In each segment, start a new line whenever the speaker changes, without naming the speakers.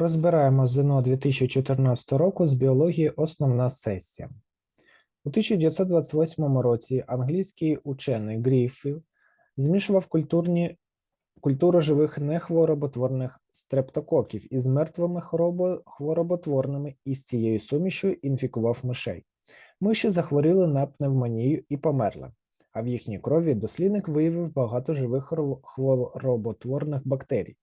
Розбираємо ЗНО 2014 року з біології основна сесія. У 1928 році англійський учений Гріфів змішував культурні, культуру живих нехвороботворних стрептококів із мертвими хвороботворними і з цією сумішю інфікував мишей. Миші захворіли на пневмонію і померли, а в їхній крові дослідник виявив багато живих хвороботворних бактерій.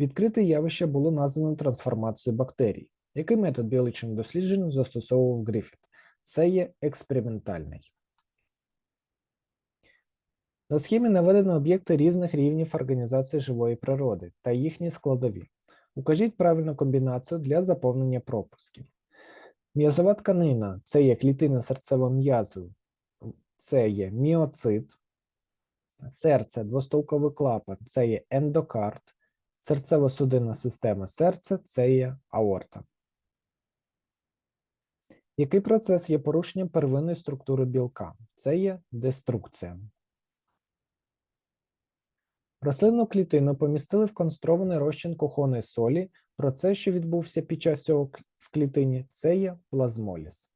Відкрите явище було названо трансформацією бактерій. Який метод біологічних досліджень застосовував Гріфіт? Це є експериментальний. На схемі наведено об'єкти різних рівнів організації живої природи та їхні складові. Укажіть правильну комбінацію для заповнення пропусків. М'язова тканина це є клітина серцевого м'язу, це є міоцит, серце, двостулковий клапан це є ендокард, серцево-судинна система серця це є аорта. Який процес є порушенням первинної структури білка? Це є деструкція. Рослинну клітину помістили в конструований розчин кухонної солі. Процес, що відбувся під час цього в клітині, це є плазмоліз.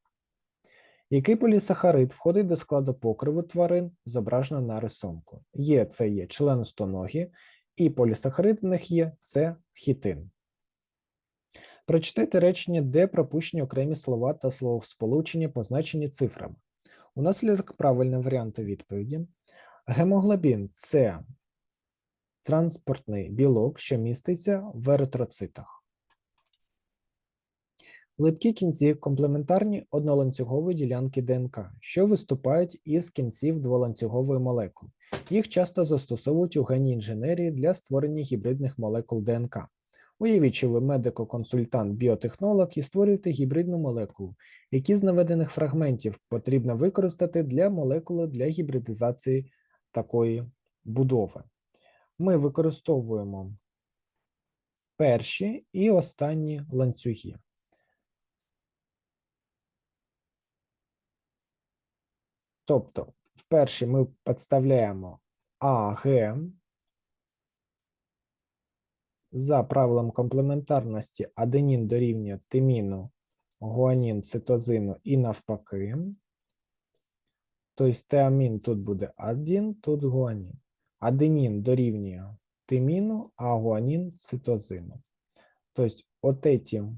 Який полісахарид входить до складу покриву тварин, зображено на рисунку? Є це є членостоногі, і полісахарид в них є це хітин. Прочитайте речення, де пропущені окремі слова та словосполучення, позначені цифрами. Унаслідок правильного варіанту відповіді. Гемоглобін це транспортний білок, що міститься в еритроцитах. Липкі кінці комплементарні одноланцюгової ділянки ДНК, що виступають із кінців дволанцюгової молекули. Їх часто застосовують у генній інженерії для створення гібридних молекул ДНК. Уявіть, що ви медико-консультант біотехнолог і створюєте гібридну молекулу, які з наведених фрагментів потрібно використати для молекули для гібридизації такої будови. Ми використовуємо перші і останні ланцюги. Тобто, в першій ми підставляємо АГ за правилом комплементарності аденін дорівнює тиміну, гуанін, цитозину і навпаки. Тобто теамін тут буде 1, тут гуанін. Аденін дорівнює тиміну, а гуанін цитозину. Тобто, от эти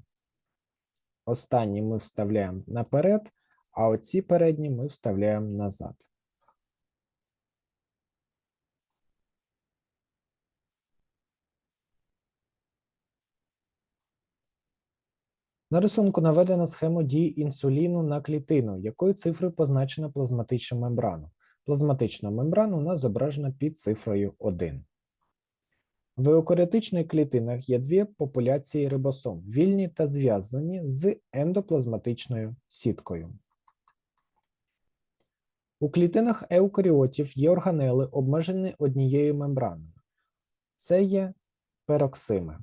останні ми вставляємо наперед, а оці передні ми вставляємо назад. На рисунку наведено схему дії інсуліну на клітину, якою цифрою позначена плазматичну мембрану. Плазматична мембрана у нас зображена під цифрою 1. В еукаріотичних клітинах є дві популяції рибосом – вільні та зв'язані з ендоплазматичною сіткою. У клітинах еукаріотів є органели, обмежені однією мембраною. Це є пероксими,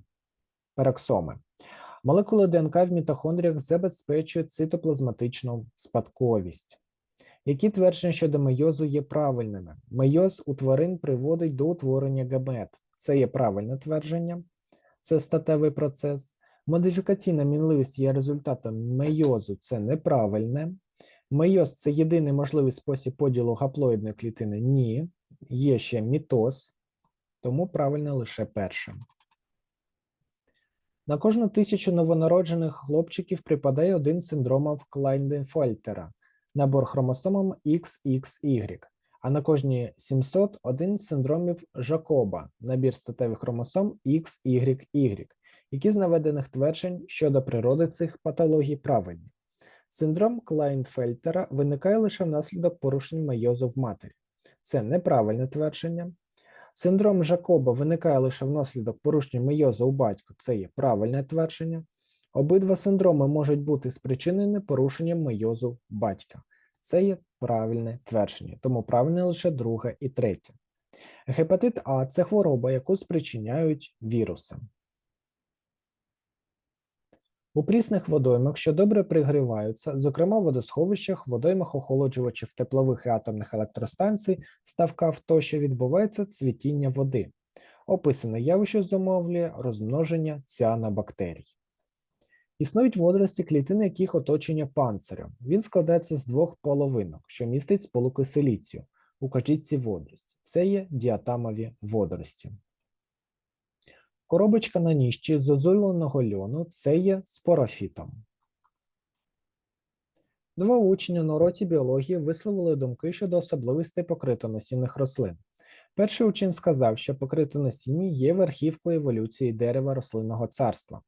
пероксоми. Молекули ДНК в мітохондріях забезпечують цитоплазматичну спадковість. Які твердження щодо мейозу є правильними? Мейоз у тварин приводить до утворення гамет. Це є правильне твердження, це статевий процес. Модифікаційна мінливість є результатом мейозу, це неправильне. Мейоз це єдиний можливий спосіб поділу гаплоїдної клітини? Ні. Є ще мітоз, тому правильне лише перше. На кожну тисячу новонароджених хлопчиків припадає один синдромів Клайнденфельтера, набор хромосомом XXY, а на кожні 700 – один синдромів Жакоба, набір статевих хромосом XYY, які з наведених тверджень щодо природи цих патологій правильні. Синдром Клайнфельтера виникає лише внаслідок порушень мейозу в матері. Це неправильне твердження. Синдром Жакоба виникає лише внаслідок порушення мейозу у батька. Це є правильне твердження. Обидва синдроми можуть бути спричинені порушенням мейозу батька. Це є правильне твердження, тому правильне лише друге і третє. Гепатит А це хвороба, яку спричиняють віруси. У прісних водоймах, що добре пригріваються, зокрема в водосховищах, водоймах охолоджувачів теплових і атомних електростанцій, ставкав тощо відбувається цвітіння води. Описане явище зумовлює розмноження ціанобактерій. Існують водорості, клітини яких оточення панцирем. Він складається з двох половинок, що містить сполуки силіцію. Укажіть ці водорості. Це є діатамові водорості. Коробочка на ніжчі з озуленого льону це є спорофітом. Два учні на уроці біології висловили думки щодо особливостей покритоносінних рослин. Перший учень сказав, що покритоносінні є верхівкою еволюції дерева рослинного царства.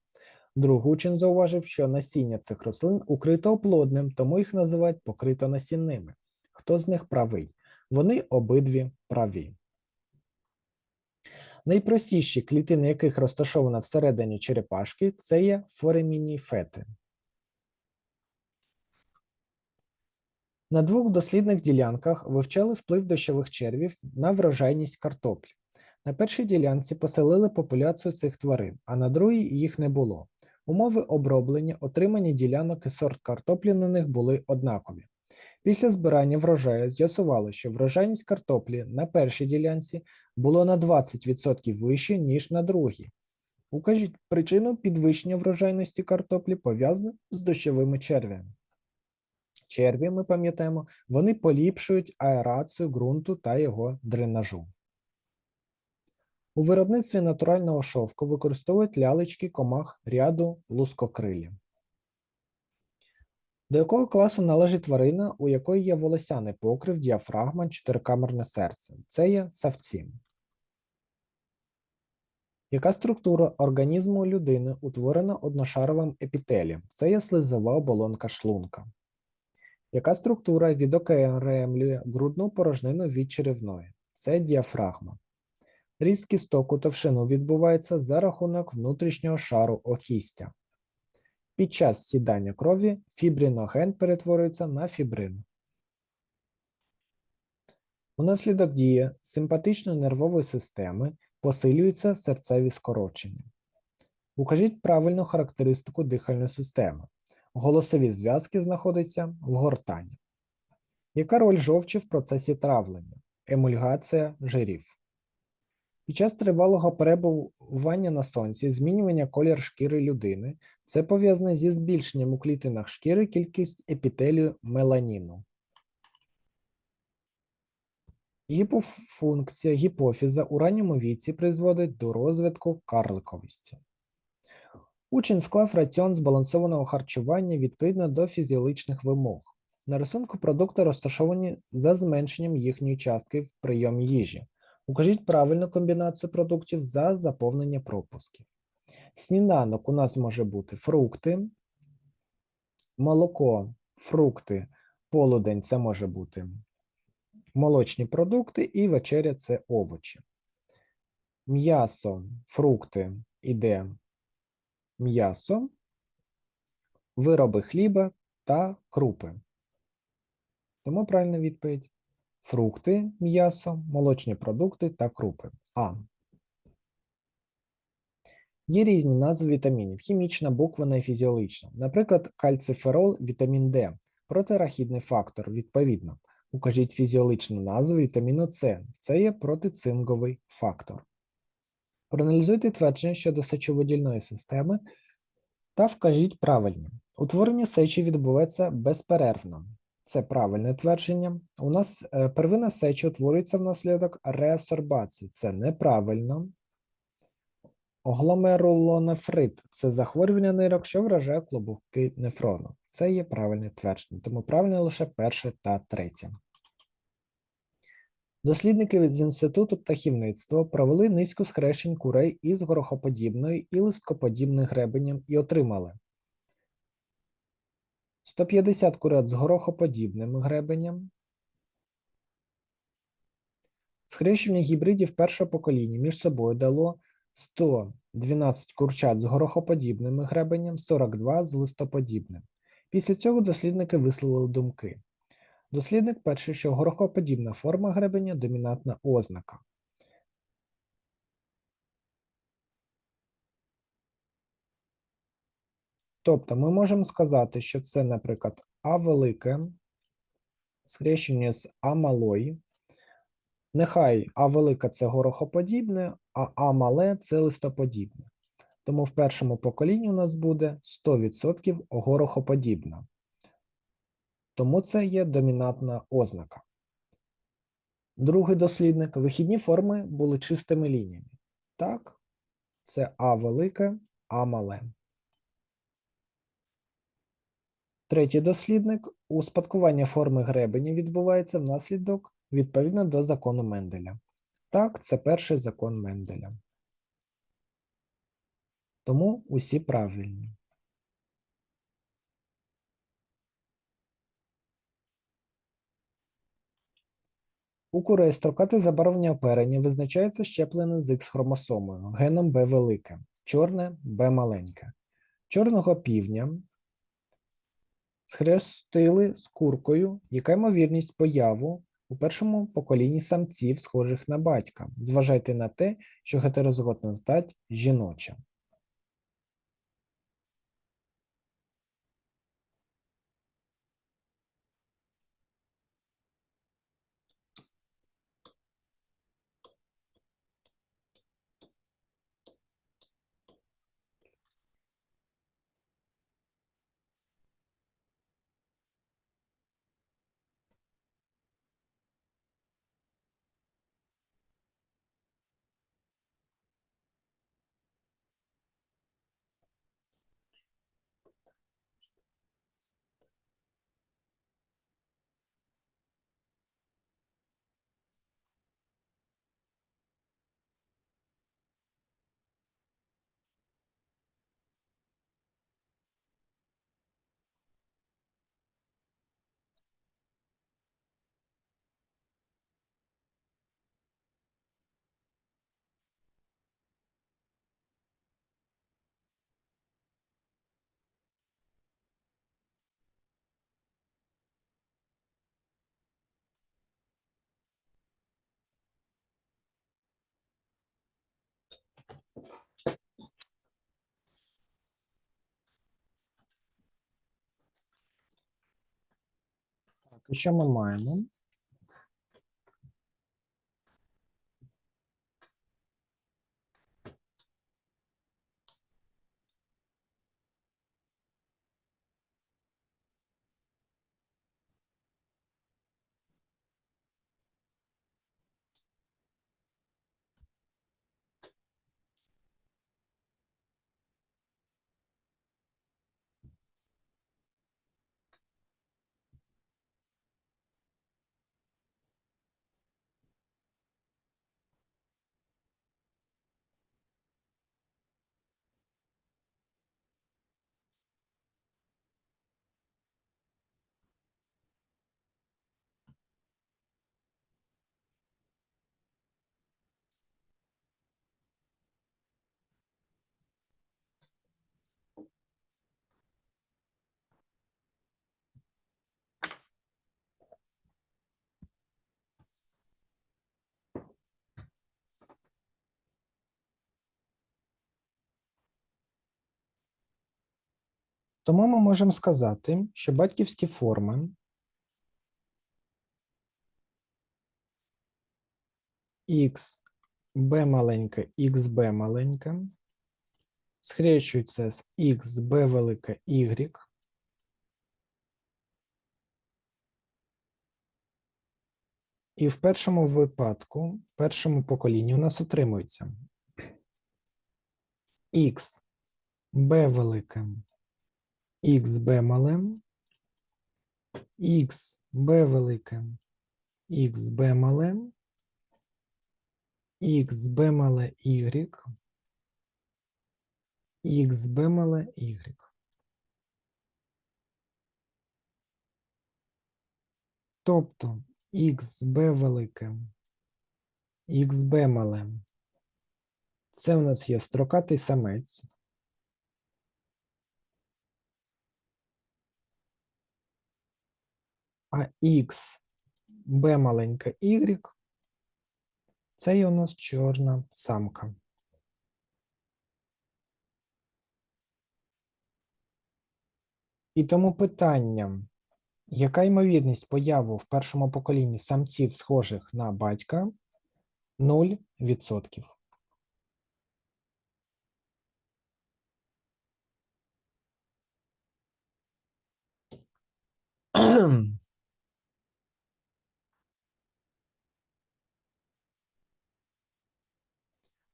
Другий учень зауважив, що насіння цих рослин укрито оплодним, тому їх називають покритонасінними. Хто з них правий? Вони обидві праві. Найпростіші клітини, яких розташована всередині черепашки, це є форемініфети. На двох дослідних ділянках вивчали вплив дощових червів на врожайність картоплі. На першій ділянці поселили популяцію цих тварин, а на другій їх не було. Умови оброблення, отримані ділянок і сорт картоплі на них були однакові. Після збирання врожаю з'ясувало, що врожайність картоплі на першій ділянці було на 20% вище, ніж на другій. Укажіть причину підвищення врожайності картоплі пов'язане з дощовими червями. Черві, ми пам'ятаємо, вони поліпшують аерацію ґрунту та його дренажу. У виробництві натурального шовку використовують лялечки комах ряду лускокрилі. До якого класу належить тварина, у якої є волосяний покрив, діафрагма, чотирикамерне серце? Це є савці. Яка структура організму людини утворена одношаровим епітелієм? Це є слизова оболонка шлунка. Яка структура відокремлює грудну порожнину від черевної? Це діафрагма. Ріст кісток у товщину відбувається за рахунок внутрішнього шару окістя. Під час сідання крові фібриноген перетворюється на фібрин. Унаслідок дії симпатичної нервової системи посилюються серцеві скорочення. Укажіть правильну характеристику дихальної системи. Голосові зв'язки знаходяться в гортані. Яка роль жовчі в процесі травлення? Емульгація жирів. Під час тривалого перебування на сонці змінювання колір шкіри людини це пов'язане зі збільшенням у клітинах шкіри кількість епітелію меланіну. Гіпофункція гіпофіза у ранньому віці призводить до розвитку карликовості. Учень склав раціон збалансованого харчування відповідно до фізіологічних вимог. На рисунку продукти розташовані за зменшенням їхньої частки в прийомі їжі. Укажіть правильну комбінацію продуктів за заповнення пропусків. Сніданок у нас може бути фрукти, молоко, фрукти, полудень це може бути молочні продукти і вечеря це овочі. М'ясо, фрукти іде м'ясо, вироби хліба та крупи. Тому правильна відповідь: фрукти, м'ясо, молочні продукти та крупи. А. Є різні назви вітамінів: хімічна, буквена і фізіологічна. Наприклад, кальциферол, вітамін Д, протирахідний фактор, відповідно. Укажіть фізіологічну назву вітаміну С. Це є протицинковий фактор. Проаналізуйте твердження щодо сечовидільної системи та вкажіть правильні. Утворення сечі відбувається безперервно. Це правильне твердження. У нас е, первинна сеча утворюється внаслідок реасорбації. Це неправильно. Гломерулонефрит це захворювання нирок, що вражає клубки нефрону. Це є правильне твердження, тому правильне лише перше та третє. Дослідники з Інституту птахівництва провели низку схрещень курей із горохоподібною і листкоподібним гребенем і отримали 150 курят з горохоподібним гребенем, Схрещення гібридів першого покоління між собою дало 112 курчат з горохоподібним гребенем, 42 з листоподібним. Після цього дослідники висловили думки. Дослідник перший, що горохоподібна форма гребеня домінантна ознака. Тобто ми можемо сказати, що це, наприклад, А велике схрещення з А малої. Нехай А велика це горохоподібне, а А мале це листоподібне. Тому в першому поколінні у нас буде 100% горохоподібна. Тому це є домінантна ознака. Другий дослідник. Вихідні форми були чистими лініями. Так, це А велике, А мале. Третій дослідник. Успадкування форми гребеня відбувається внаслідок відповідно до закону Менделя. Так, це перший закон Менделя. Тому усі правильні. У курей строкате забарвлення оперення визначається щеплене з Х-хромосомою, геном Б велике, чорне Б маленьке. Чорного півня схрестили з куркою, яка ймовірність появу у першому поколінні самців, схожих на батька. Зважайте на те, що гетерозготна здать жіноча. Що ми маємо? Тому ми можемо сказати, що батьківські форми x b маленьке, xb маленьке схрещуються з xb велике y. І в першому випадку, в першому поколінні у нас отримується x b велике xb мале, xb велике, xb мале, xb мале y, xb мале y. Тобто xb велике, xb мале. Це у нас є строкатий самець. а Х Б маленька Y, це є у нас чорна самка. І тому питання яка ймовірність появи в першому поколінні самців, схожих на батька 0%.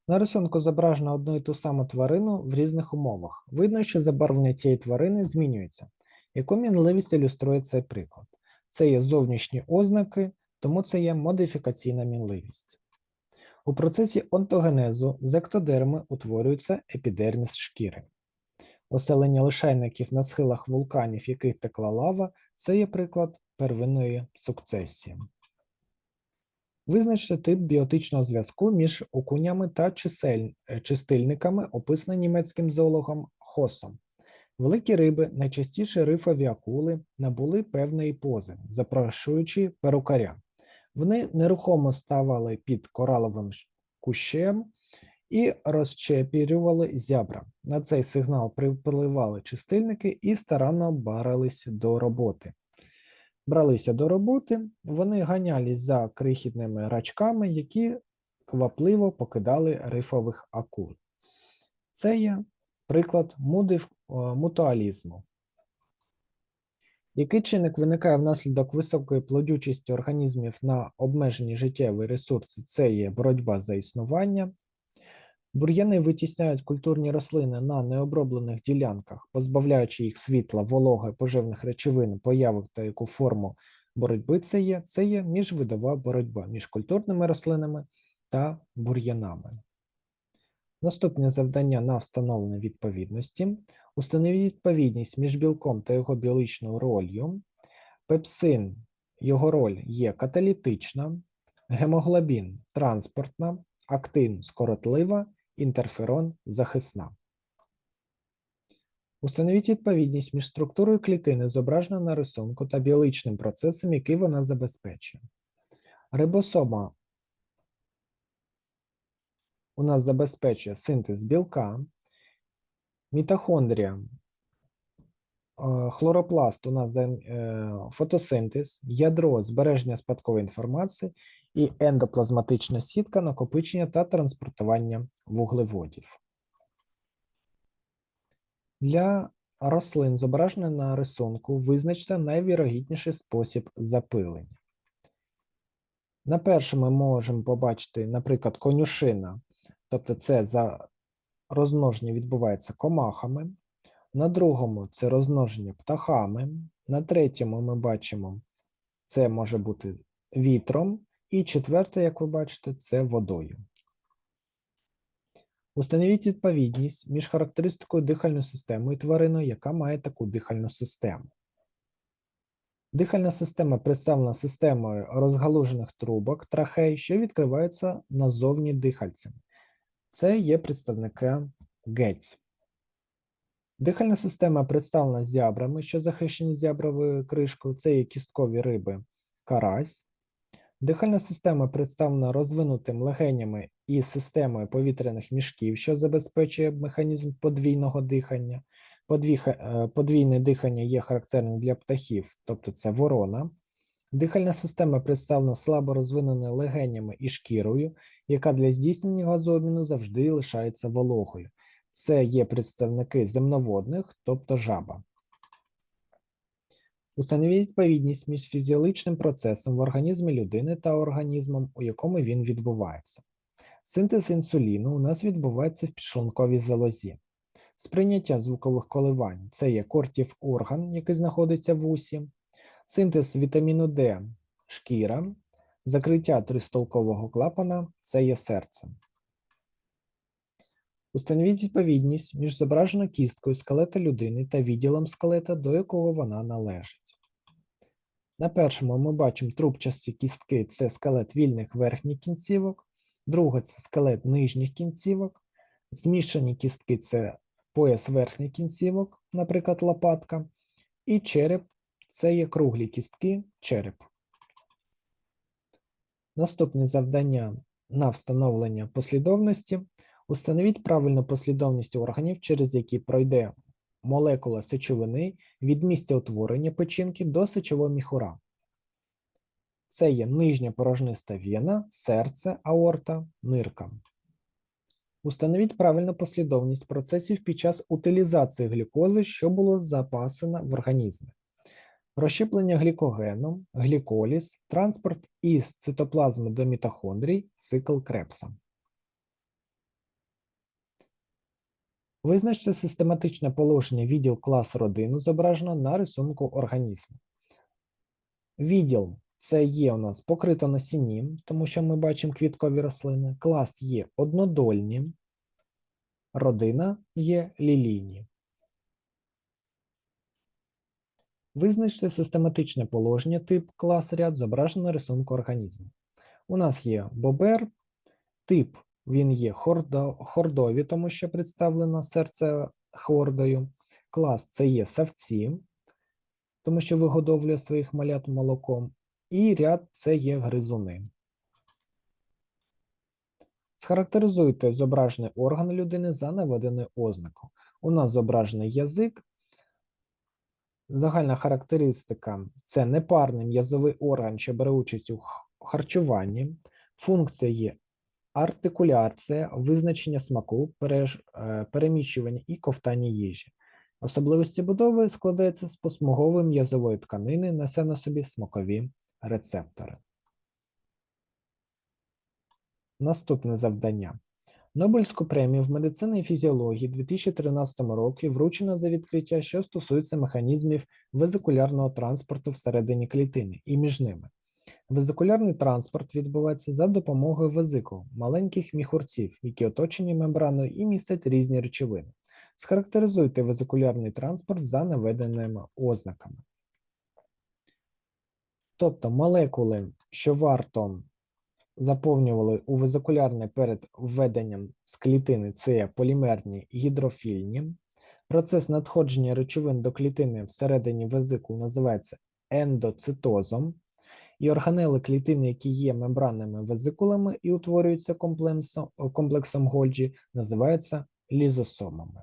На рисунку зображено одну і ту саму тварину в різних умовах. Видно, що забарвлення цієї тварини змінюється. Яку мінливість ілюструє цей приклад? Це є зовнішні ознаки, тому це є модифікаційна мінливість. У процесі онтогенезу з ектодерми утворюється епідерміс шкіри. Оселення лишайників на схилах вулканів, яких текла лава, це є приклад первинної сукцесії. Визначте тип біотичного зв'язку між окунями та чисель... е, чистильниками, описаний німецьким зоологом Хосом. Великі риби, найчастіше рифові акули, набули певної пози, запрошуючи перукаря. Вони нерухомо ставали під кораловим кущем і розчепірювали зябра. На цей сигнал припливали чистильники і старанно барились до роботи. Бралися до роботи, вони ганялись за крихітними рачками, які квапливо покидали рифових акул. Це є приклад мудив, е, мутуалізму. Який чинник виникає внаслідок високої плодючості організмів на обмежені життєві ресурси? Це є боротьба за існування. Бур'яни витісняють культурні рослини на необроблених ділянках, позбавляючи їх світла, вологи, поживних речовин, появок та яку форму боротьби це є, це є міжвидова боротьба між культурними рослинами та бур'янами. Наступне завдання на встановлення відповідності. Установіть відповідність між білком та його біологічною ролью. Пепсин, його роль є каталітична, гемоглобін транспортна, актин скоротлива, інтерферон захисна. Установіть відповідність між структурою клітини, зображеною на рисунку, та біологічним процесом, який вона забезпечує. Рибосома у нас забезпечує синтез білка, мітохондрія, е, хлоропласт у нас е, фотосинтез, ядро збереження спадкової інформації і ендоплазматична сітка накопичення та транспортування вуглеводів. Для рослин, зображених на рисунку, визначте найвірогідніший спосіб запилення. На першому ми можемо побачити, наприклад, конюшина, тобто це за розмноження відбувається комахами. На другому це розмноження птахами. На третьому ми бачимо, це може бути вітром. І четверте, як ви бачите, це водою. Установіть відповідність між характеристикою дихальної системи і твариною, яка має таку дихальну систему. Дихальна система представлена системою розгалужених трубок трахей, що відкриваються назовні дихальцем. Це є представники гець. Дихальна система представлена зябрами, що захищені зябровою кришкою. Це є кісткові риби карась. Дихальна система представлена розвинутим легенями і системою повітряних мішків, що забезпечує механізм подвійного дихання. Е, Подвійне дихання є характерним для птахів, тобто це ворона. Дихальна система представлена слабо розвиненими легенями і шкірою, яка для здійснення газообміну завжди лишається вологою. Це є представники земноводних, тобто жаба. Установіть відповідність між фізіологічним процесом в організмі людини та організмом, у якому він відбувається. Синтез інсуліну у нас відбувається в підшлунковій залозі. Сприйняття звукових коливань це є кортів орган, який знаходиться в усі, синтез вітаміну Д шкіра, закриття тристолкового клапана це є серце. Установіть відповідність між зображеною кісткою скелета людини та відділом скелета, до якого вона належить. На першому ми бачимо трубчасті кістки це скелет вільних верхніх кінцівок, друге це скелет нижніх кінцівок, змішані кістки це пояс верхніх кінцівок, наприклад, лопатка, і череп це є круглі кістки, череп. Наступне завдання на встановлення послідовності. Установіть правильну послідовність органів, через які пройде молекула сечовини від місця утворення печінки до сечового міхура. Це є нижня порожниста вена, серце, аорта, нирка. Установіть правильну послідовність процесів під час утилізації глюкози, що було запасено в організмі. розщеплення глікогену, гліколіз, транспорт із цитоплазми до мітохондрій, цикл Крепса. Визначте систематичне положення відділ клас родину зображено на рисунку організму. Відділ це є у нас покрито насінням, тому що ми бачимо квіткові рослини. Клас є однодольні, родина є лілійні. Визначте систематичне положення тип клас ряд зображено на рисунку організму. У нас є бобер, тип він є хордо, хордові, тому що представлено серце хордою. Клас це є савці, тому що вигодовлює своїх малят молоком. І ряд це є гризуни. Схарактеризуйте зображений орган людини за наведеною ознакою. У нас зображений язик. Загальна характеристика це непарний м'язовий орган, що бере участь у харчуванні. Функція є артикуляція, визначення смаку, е, переміщування і ковтання їжі. Особливості будови складаються з посмугової м'язової тканини, несе на собі смакові рецептори. Наступне завдання. Нобелівську премію в медицині і фізіології 2013 році вручено за відкриття, що стосується механізмів везикулярного транспорту всередині клітини і між ними. Везикулярний транспорт відбувається за допомогою везикул, маленьких міхурців, які оточені мембраною і містять різні речовини. Схарактеризуйте везикулярний транспорт за наведеними ознаками. Тобто молекули, що варто заповнювали у везикулярне перед введенням з клітини, це полімерні гідрофільні. Процес надходження речовин до клітини всередині везикул називається ендоцитозом. І органели клітини, які є мембранними везикулами і утворюються комплексом, комплексом Гольджі, називаються лізосомами.